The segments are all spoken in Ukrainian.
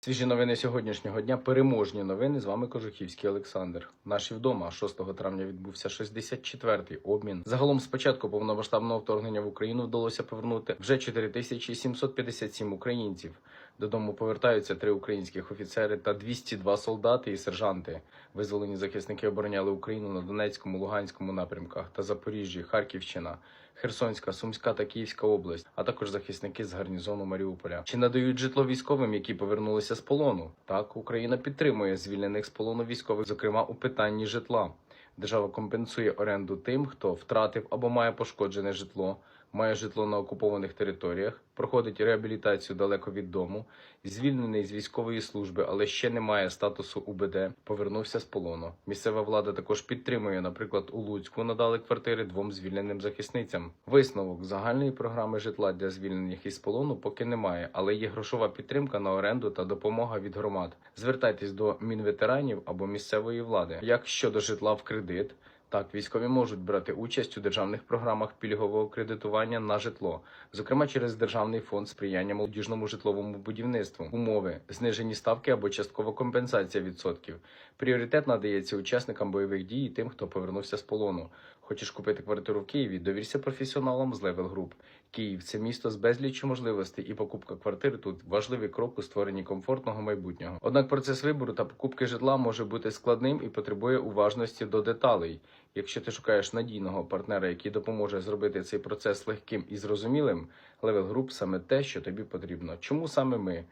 Свіжі новини сьогоднішнього дня. Переможні новини. З вами Кожухівський Олександр. Наші вдома 6 травня відбувся 64-й обмін. Загалом з початку повномасштабного вторгнення в Україну вдалося повернути вже 4757 українців. Додому повертаються три українських офіцери та 202 солдати і сержанти. Визволені захисники обороняли Україну на Донецькому, Луганському напрямках та Запоріжжі, Харківщина, Херсонська, Сумська та Київська область, а також захисники з гарнізону Маріуполя. Чи надають житло військовим, які повернулися з полону? Так, Україна підтримує звільнених з полону військових, зокрема у питанні житла. Держава компенсує оренду тим, хто втратив або має пошкоджене житло, має житло на окупованих територіях, проходить реабілітацію далеко від дому, звільнений з військової служби, але ще не має статусу УБД, повернувся з полону. Місцева влада також підтримує, наприклад, у Луцьку надали квартири двом звільненим захисницям. Висновок загальної програми житла для звільнених із полону поки немає, але є грошова підтримка на оренду та допомога від громад. Звертайтесь до мінветеранів або місцевої влади. Як щодо житла в кредит. Так, військові можуть брати участь у державних програмах пільгового кредитування на житло, зокрема через державний фонд сприяння молодіжному житловому будівництву, умови, знижені ставки або часткова компенсація відсотків. Пріоритет надається учасникам бойових дій і тим, хто повернувся з полону. Хочеш купити квартиру в Києві? Довірся професіоналам з Level Group. Київ це місто з безліччю можливостей, і покупка квартири тут важливий крок у створенні комфортного майбутнього. Однак процес вибору та покупки житла може бути складним і потребує уважності до деталей. Якщо ти шукаєш надійного партнера, який допоможе зробити цей процес легким і зрозумілим, Level Group саме те, що тобі потрібно. Чому саме ми?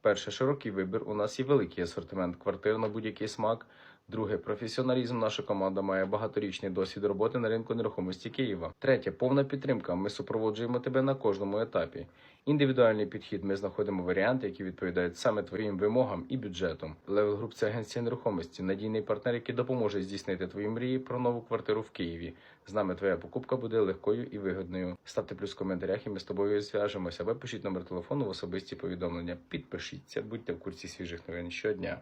Перше, широкий вибір. У нас є великий асортимент квартир на будь-який смак. Друге, професіоналізм. Наша команда має багаторічний досвід роботи на ринку нерухомості Києва. Третє, повна підтримка. Ми супроводжуємо тебе на кожному етапі. Індивідуальний підхід. Ми знаходимо варіанти, які відповідають саме твоїм вимогам і бюджету. Level Group – це агенція нерухомості, надійний партнер, який допоможе здійснити твої мрії про нову квартиру в Києві. З нами твоя покупка буде легкою і вигідною. Ставте плюс в коментарях, і ми з тобою зв'яжемося. Або пишіть номер телефону в особисті повідомлення. Підпишіться, будьте в курсі свіжих новин щодня.